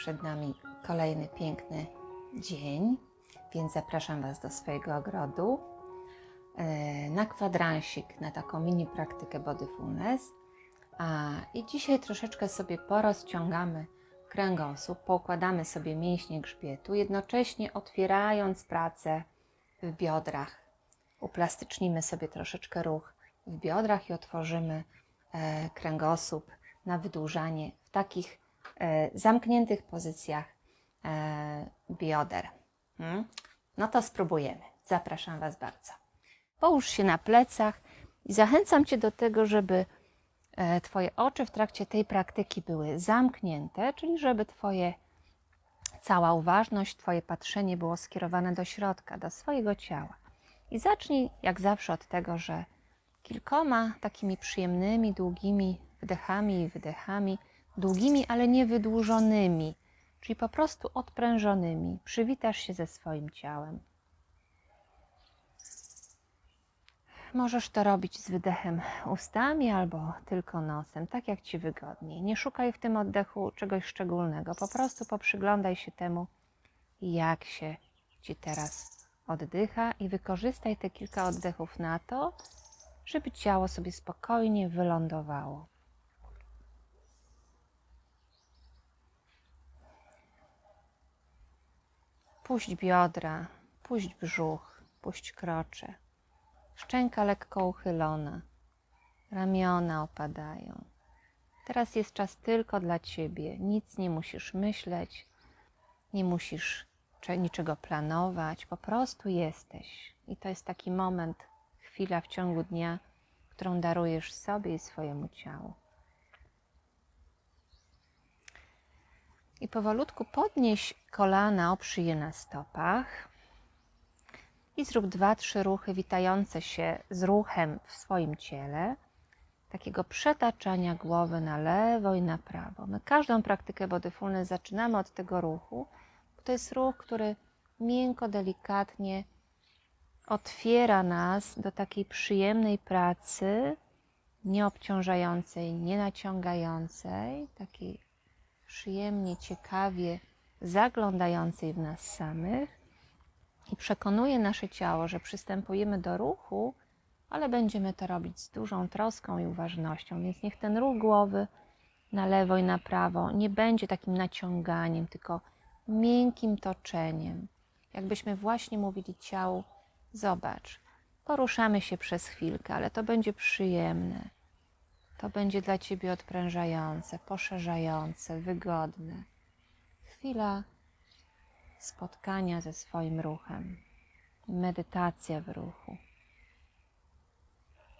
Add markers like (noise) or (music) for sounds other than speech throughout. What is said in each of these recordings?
Przed nami kolejny piękny dzień, więc zapraszam Was do swojego ogrodu e, na kwadransik, na taką mini praktykę Bodyfulness. A, I dzisiaj troszeczkę sobie porozciągamy kręgosłup, poukładamy sobie mięśnie grzbietu, jednocześnie otwierając pracę w biodrach. Uplastycznimy sobie troszeczkę ruch w biodrach i otworzymy e, kręgosłup na wydłużanie w takich zamkniętych pozycjach e, bioder. Hmm? No to spróbujemy. Zapraszam Was bardzo. Połóż się na plecach i zachęcam Cię do tego, żeby e, Twoje oczy w trakcie tej praktyki były zamknięte, czyli żeby Twoje cała uważność, Twoje patrzenie było skierowane do środka, do swojego ciała. I zacznij jak zawsze od tego, że kilkoma takimi przyjemnymi, długimi wdechami i wydechami, długimi, ale nie wydłużonymi, czyli po prostu odprężonymi, przywitasz się ze swoim ciałem. Możesz to robić z wydechem ustami albo tylko nosem, tak jak ci wygodniej. Nie szukaj w tym oddechu czegoś szczególnego, po prostu poprzyglądaj się temu, jak się ci teraz oddycha i wykorzystaj te kilka oddechów na to, żeby ciało sobie spokojnie wylądowało. Puść biodra, puść brzuch, puść krocze. Szczęka lekko uchylona, ramiona opadają. Teraz jest czas tylko dla ciebie. Nic nie musisz myśleć, nie musisz cze- niczego planować, po prostu jesteś. I to jest taki moment, chwila w ciągu dnia, którą darujesz sobie i swojemu ciału. I powolutku podnieś kolana, oprzyj je na stopach i zrób dwa, trzy ruchy witające się z ruchem w swoim ciele, takiego przetaczania głowy na lewo i na prawo. My każdą praktykę bodyfulness zaczynamy od tego ruchu, to jest ruch, który miękko, delikatnie otwiera nas do takiej przyjemnej pracy, nieobciążającej, nienaciągającej, takiej przyjemnie, ciekawie zaglądającej w nas samych i przekonuje nasze ciało, że przystępujemy do ruchu, ale będziemy to robić z dużą troską i uważnością, więc niech ten ruch głowy na lewo i na prawo nie będzie takim naciąganiem, tylko miękkim toczeniem. Jakbyśmy właśnie mówili ciału, zobacz, poruszamy się przez chwilkę, ale to będzie przyjemne. To będzie dla Ciebie odprężające, poszerzające, wygodne. Chwila spotkania ze swoim ruchem. Medytacja w ruchu.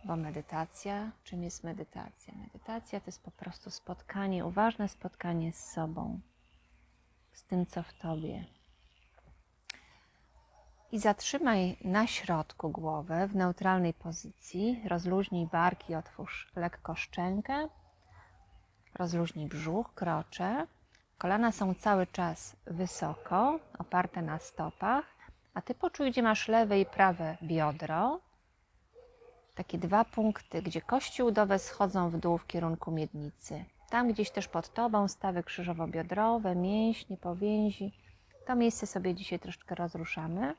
Bo medytacja, czym jest medytacja? Medytacja to jest po prostu spotkanie, uważne spotkanie z sobą, z tym, co w Tobie. I zatrzymaj na środku głowę w neutralnej pozycji. Rozluźnij barki, otwórz lekko szczękę. Rozluźnij brzuch, krocze. Kolana są cały czas wysoko, oparte na stopach, a ty poczuj, gdzie masz lewe i prawe biodro. Takie dwa punkty, gdzie kości udowe schodzą w dół w kierunku miednicy. Tam gdzieś też pod tobą stawy krzyżowo-biodrowe, mięśnie, powięzi. To miejsce sobie dzisiaj troszeczkę rozruszamy.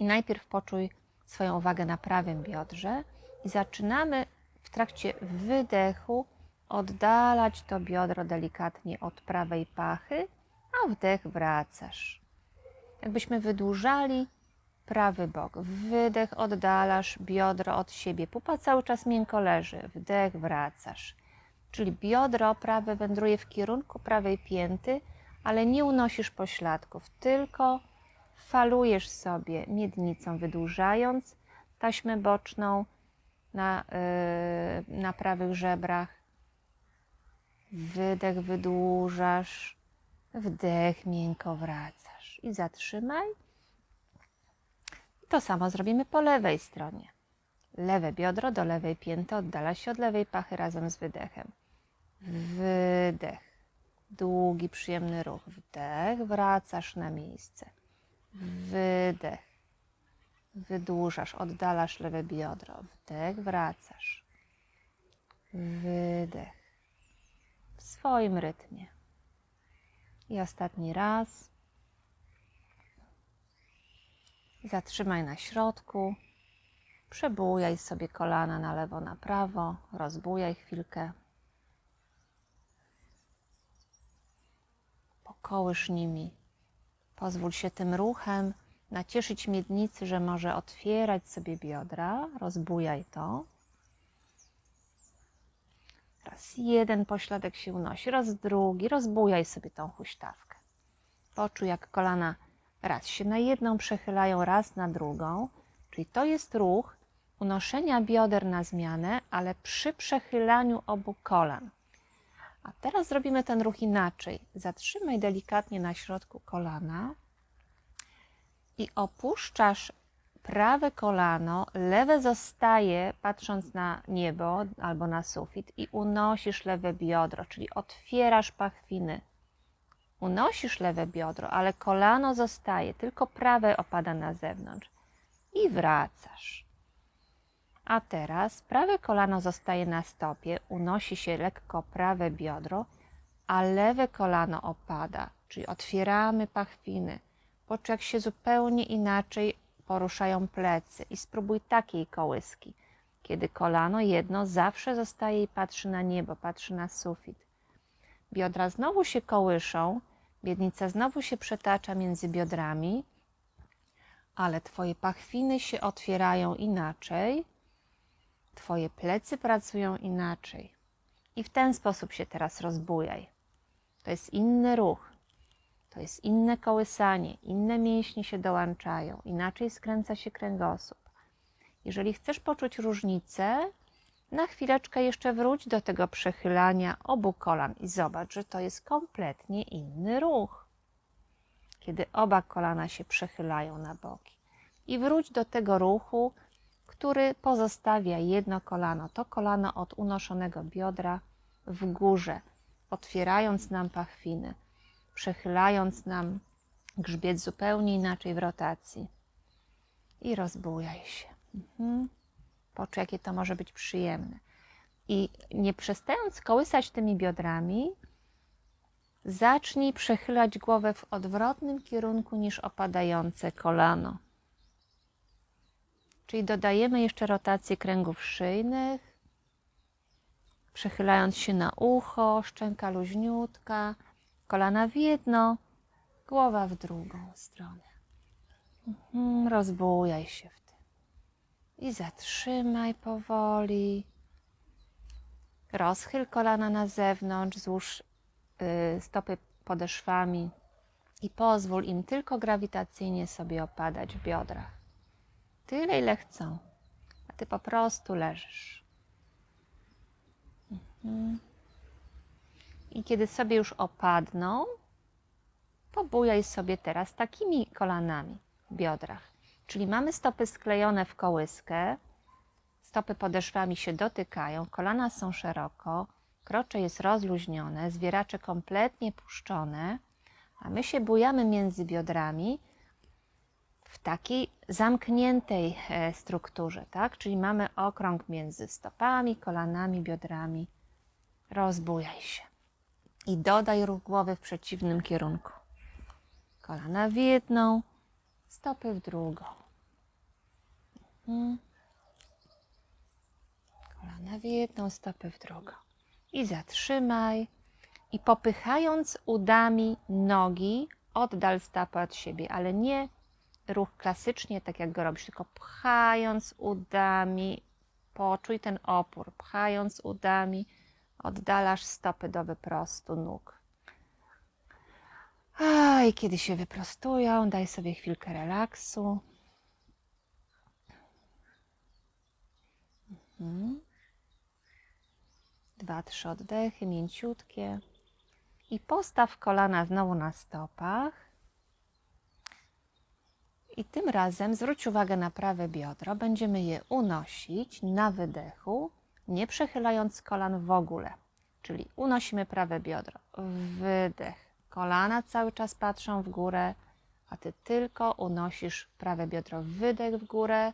I najpierw poczuj swoją uwagę na prawym biodrze i zaczynamy w trakcie wydechu oddalać to biodro delikatnie od prawej pachy, a wdech wracasz. Jakbyśmy wydłużali prawy bok. Wydech oddalasz biodro od siebie. Pupa cały czas miękko leży. Wdech wracasz. Czyli biodro prawe wędruje w kierunku prawej pięty, ale nie unosisz pośladków, tylko falujesz sobie miednicą, wydłużając taśmę boczną na, yy, na prawych żebrach. Wydech wydłużasz, wdech miękko wracasz i zatrzymaj. To samo zrobimy po lewej stronie. Lewe biodro do lewej pięty oddala się od lewej pachy razem z wydechem. Wydech. Długi, przyjemny ruch. Wdech, wracasz na miejsce. Wydech. Wydłużasz, oddalasz lewe biodro. Wdech, wracasz. Wydech. Swoim rytmie. I ostatni raz. Zatrzymaj na środku. Przebujaj sobie kolana na lewo, na prawo. Rozbujaj chwilkę. Pokołysz nimi. Pozwól się tym ruchem nacieszyć miednicy, że może otwierać sobie biodra. Rozbujaj to. Raz jeden pośladek się unosi, raz drugi. Rozbujaj sobie tą huśtawkę. Poczuj, jak kolana raz się na jedną przechylają, raz na drugą. Czyli to jest ruch unoszenia bioder na zmianę, ale przy przechylaniu obu kolan. A teraz zrobimy ten ruch inaczej. Zatrzymaj delikatnie na środku kolana i opuszczasz prawe kolano, lewe zostaje patrząc na niebo albo na sufit i unosisz lewe biodro, czyli otwierasz pachwiny. Unosisz lewe biodro, ale kolano zostaje, tylko prawe opada na zewnątrz i wracasz. A teraz prawe kolano zostaje na stopie, unosi się lekko prawe biodro, a lewe kolano opada, czyli otwieramy pachwiny. Poczuj, jak się zupełnie inaczej poruszają plecy i spróbuj takiej kołyski, kiedy kolano jedno zawsze zostaje i patrzy na niebo, patrzy na sufit. Biodra znowu się kołyszą, miednica znowu się przetacza między biodrami, ale Twoje pachwiny się otwierają inaczej, Twoje plecy pracują inaczej. I w ten sposób się teraz rozbujaj. To jest inny ruch. To jest inne kołysanie, inne mięśnie się dołączają, inaczej skręca się kręgosłup. Jeżeli chcesz poczuć różnicę, na chwileczkę jeszcze wróć do tego przechylania obu kolan i zobacz, że to jest kompletnie inny ruch. Kiedy oba kolana się przechylają na boki. I wróć do tego ruchu, który pozostawia jedno kolano, to kolano od unoszonego biodra w górze, otwierając nam pachwiny przechylając nam grzbiet zupełnie inaczej w rotacji. I rozbujaj się. Mhm. Poczuj, jakie to może być przyjemne. I nie przestając kołysać tymi biodrami, zacznij przechylać głowę w odwrotnym kierunku niż opadające kolano. Czyli dodajemy jeszcze rotację kręgów szyjnych, przechylając się na ucho, szczęka luźniutka, kolana w jedno, głowa w drugą stronę. Mhm, rozbujaj się w tym. I zatrzymaj powoli. Rozchyl kolana na zewnątrz, złóż y, stopy podeszwami i pozwól im tylko grawitacyjnie sobie opadać w biodrach. Tyle, ile chcą, a ty po prostu leżysz. Mhm. I kiedy sobie już opadną, pobujaj sobie teraz takimi kolanami w biodrach. Czyli mamy stopy sklejone w kołyskę, stopy podeszwami się dotykają, kolana są szeroko, krocze jest rozluźnione, zwieracze kompletnie puszczone, a my się bujamy między biodrami w takiej zamkniętej e, strukturze, tak? Czyli mamy okrąg między stopami, kolanami, biodrami. Rozbujaj się i dodaj ruch głowy w przeciwnym kierunku. Kolana w jedną, stopy w drugą. Mhm. Kolana w jedną, stopy w drugą. I zatrzymaj. I popychając udami nogi, oddal stopę od siebie, ale nie ruch klasycznie, tak jak go robisz, tylko pchając udami, poczuj ten opór, pchając udami, Oddalasz stopy do wyprostu nóg. A, I kiedy się wyprostują, daj sobie chwilkę relaksu. Mhm. Dwa, trzy oddechy, mięciutkie. I postaw kolana znowu na stopach. I tym razem zwróć uwagę na prawe biodro. Będziemy je unosić na wydechu nie przechylając kolan w ogóle. Czyli unosimy prawe biodro, wydech. Kolana cały czas patrzą w górę, a ty tylko unosisz prawe biodro, wydech w górę,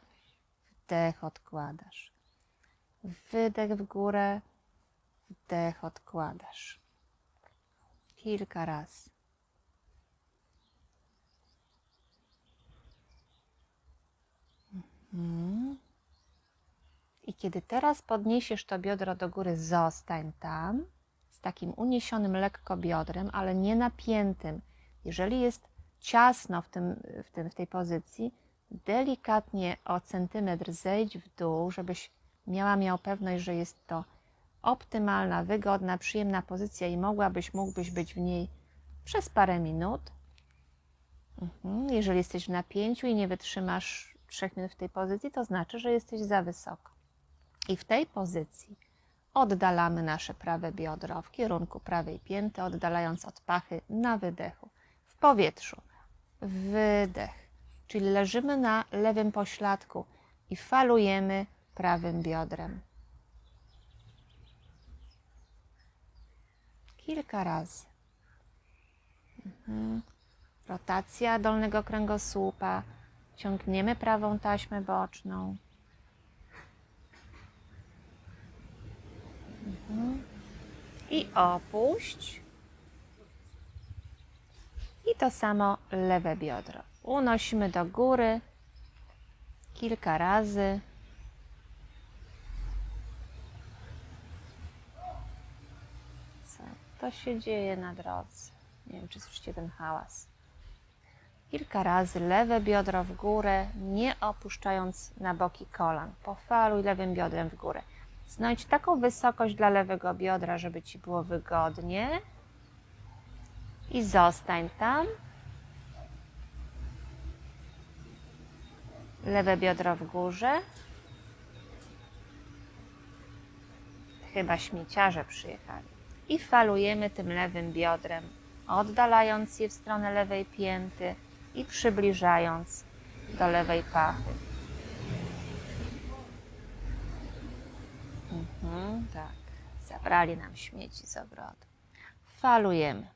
wdech odkładasz. Wydech w górę, wdech odkładasz. Kilka razy. Mhm kiedy teraz podniesiesz to biodro do góry, zostań tam z takim uniesionym lekko biodrem, ale nie napiętym. Jeżeli jest ciasno w, tym, w, tym, w tej pozycji, delikatnie o centymetr zejdź w dół, żebyś miała miał pewność, że jest to optymalna, wygodna, przyjemna pozycja i mogłabyś, mógłbyś być w niej przez parę minut. Mhm. Jeżeli jesteś w napięciu i nie wytrzymasz 3 minut w tej pozycji, to znaczy, że jesteś za wysoko. I w tej pozycji oddalamy nasze prawe biodro w kierunku prawej pięty, oddalając od pachy na wydechu. W powietrzu. Wydech. Czyli leżymy na lewym pośladku i falujemy prawym biodrem. Kilka razy. Mhm. Rotacja dolnego kręgosłupa. Ciągniemy prawą taśmę boczną. I opuść. I to samo lewe biodro. Unosimy do góry kilka razy. Co to się dzieje na drodze? Nie wiem, czy słyszycie ten hałas. Kilka razy lewe biodro w górę, nie opuszczając na boki kolan. Pofaluj lewym biodrem w górę. Znajdź taką wysokość dla lewego biodra, żeby ci było wygodnie. I zostań tam. Lewe biodro w górze. Chyba śmieciarze przyjechali. I falujemy tym lewym biodrem, oddalając je w stronę lewej pięty i przybliżając do lewej pachy. Mhm, tak, zabrali nam śmieci z ogrodu. Falujemy.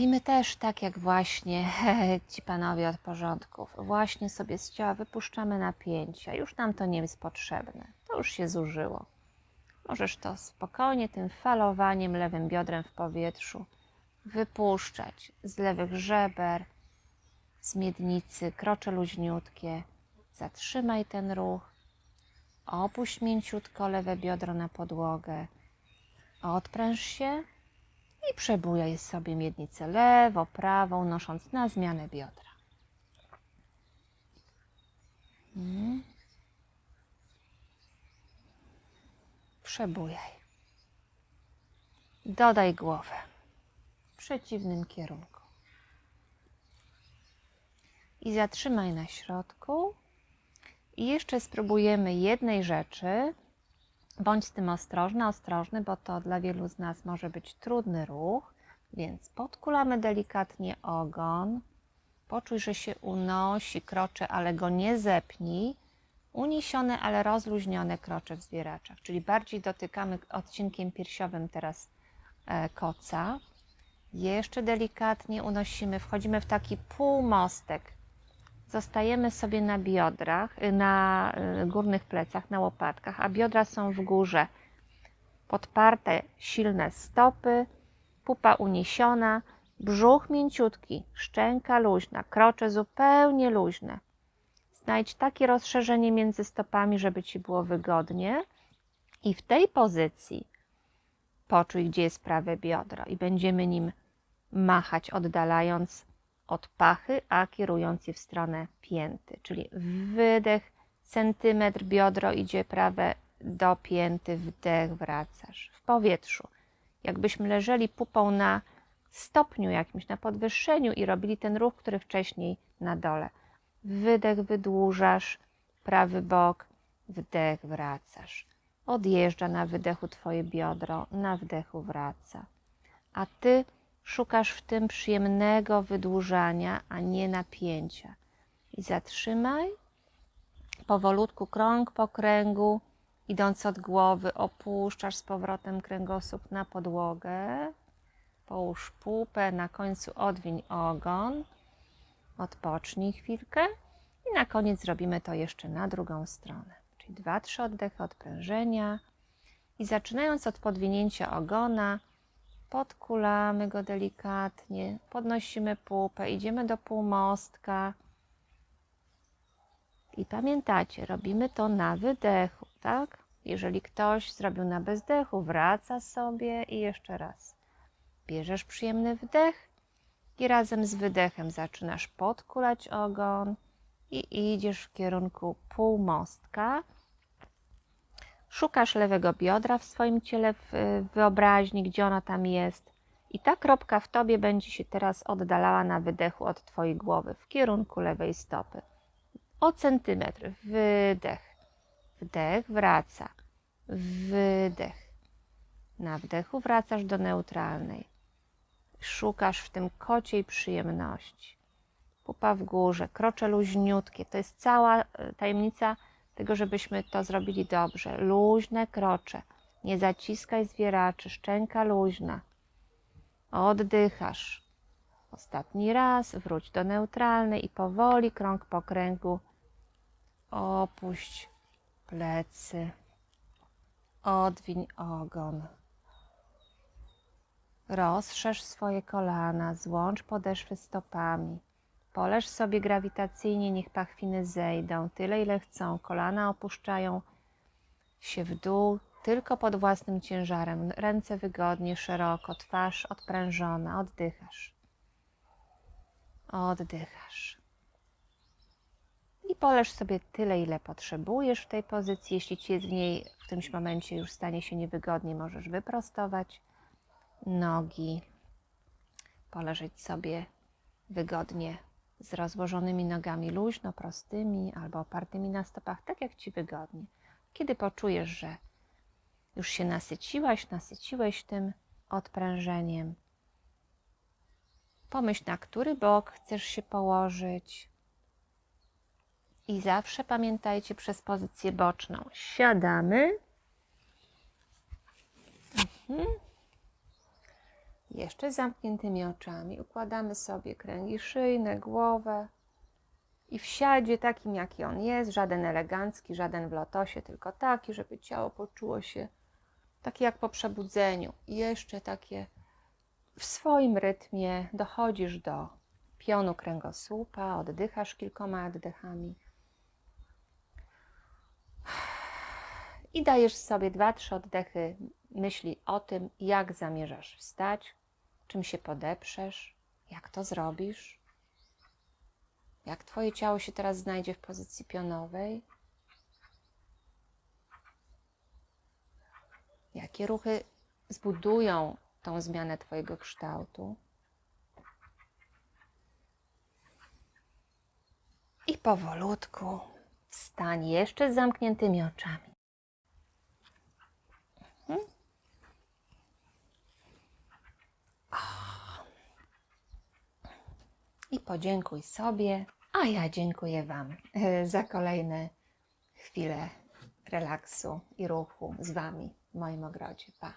I my też, tak jak właśnie (laughs) ci panowie od porządków, właśnie sobie z ciała wypuszczamy napięcia. Już nam to nie jest potrzebne. To już się zużyło. Możesz to spokojnie tym falowaniem lewym biodrem w powietrzu wypuszczać z lewych żeber, z miednicy, krocze luźniutkie. Zatrzymaj ten ruch. Opuść mięciutko lewe biodro na podłogę. Odpręż się i przebujaj sobie miednicę lewo, prawą, nosząc na zmianę biodra. Hmm. Przebujaj. Dodaj głowę w przeciwnym kierunku. I zatrzymaj na środku. I jeszcze spróbujemy jednej rzeczy. Bądź z tym ostrożna, ostrożny, bo to dla wielu z nas może być trudny ruch. Więc podkulamy delikatnie ogon. Poczuj, że się unosi, krocze, ale go nie zepnij. Uniesione, ale rozluźnione krocze w zwieraczach, czyli bardziej dotykamy odcinkiem piersiowym teraz e, koca. Jeszcze delikatnie unosimy, wchodzimy w taki półmostek. Zostajemy sobie na biodrach, na y, górnych plecach, na łopatkach, a biodra są w górze. Podparte, silne stopy, pupa uniesiona, brzuch mięciutki, szczęka luźna, krocze zupełnie luźne. Znajdź takie rozszerzenie między stopami, żeby ci było wygodnie. I w tej pozycji poczuj, gdzie jest prawe biodro, i będziemy nim machać, oddalając od pachy, a kierując je w stronę pięty. Czyli wydech, centymetr, biodro idzie prawe do pięty, wdech, wracasz w powietrzu. Jakbyśmy leżeli pupą na stopniu jakimś, na podwyższeniu i robili ten ruch, który wcześniej na dole. Wydech wydłużasz, prawy bok, wdech, wracasz. Odjeżdża na wydechu Twoje biodro, na wdechu wraca. A Ty szukasz w tym przyjemnego wydłużania, a nie napięcia. I zatrzymaj. Powolutku krąg po kręgu, idąc od głowy, opuszczasz z powrotem kręgosłup na podłogę. Połóż pupę, na końcu odwiń ogon. Odpocznij chwilkę i na koniec zrobimy to jeszcze na drugą stronę. Czyli dwa, trzy oddechy odprężenia. I zaczynając od podwinięcia ogona, podkulamy go delikatnie, podnosimy pupę, idziemy do półmostka. I pamiętacie, robimy to na wydechu, tak? Jeżeli ktoś zrobił na bezdechu, wraca sobie i jeszcze raz. Bierzesz przyjemny wdech i razem z wydechem zaczynasz podkulać ogon i idziesz w kierunku półmostka. Szukasz lewego biodra w swoim ciele, w wyobraźni, gdzie ono tam jest. I ta kropka w tobie będzie się teraz oddalała na wydechu od twojej głowy w kierunku lewej stopy. O centymetr. Wydech. Wdech wraca. Wydech. Na wdechu wracasz do neutralnej. Szukasz w tym kociej przyjemności. Pupa w górze, krocze luźniutkie. To jest cała e, tajemnica tego, żebyśmy to zrobili dobrze. Luźne krocze. Nie zaciskaj zwieraczy, szczęka luźna. Oddychasz. Ostatni raz, wróć do neutralnej i powoli, krąg po kręgu, opuść plecy. Odwiń ogon. Rozszerz swoje kolana, złącz podeszwy stopami. Poleż sobie grawitacyjnie, niech pachwiny zejdą, tyle ile chcą. Kolana opuszczają się w dół, tylko pod własnym ciężarem. Ręce wygodnie, szeroko, twarz odprężona. Oddychasz. Oddychasz. I poleż sobie tyle, ile potrzebujesz w tej pozycji. Jeśli ci jest w niej w którymś momencie już stanie się niewygodnie, możesz wyprostować nogi, poleżeć sobie wygodnie z rozłożonymi nogami luźno, prostymi albo opartymi na stopach, tak jak ci wygodnie. Kiedy poczujesz, że już się nasyciłaś, nasyciłeś tym odprężeniem, pomyśl, na który bok chcesz się położyć. I zawsze pamiętajcie przez pozycję boczną. Siadamy. Mhm. Jeszcze z zamkniętymi oczami. Układamy sobie kręgi szyjne, głowę. I w siadzie takim, jaki on jest, żaden elegancki, żaden w lotosie, tylko taki, żeby ciało poczuło się takie jak po przebudzeniu. I jeszcze takie w swoim rytmie dochodzisz do pionu kręgosłupa, oddychasz kilkoma oddechami. I dajesz sobie dwa, trzy oddechy myśli o tym, jak zamierzasz wstać, czym się podeprzesz, jak to zrobisz, jak Twoje ciało się teraz znajdzie w pozycji pionowej, jakie ruchy zbudują tą zmianę Twojego kształtu. I powolutku wstań jeszcze z zamkniętymi oczami. I podziękuj sobie, a ja dziękuję Wam e, za kolejne chwile relaksu i ruchu z Wami w moim ogrodzie. Pa!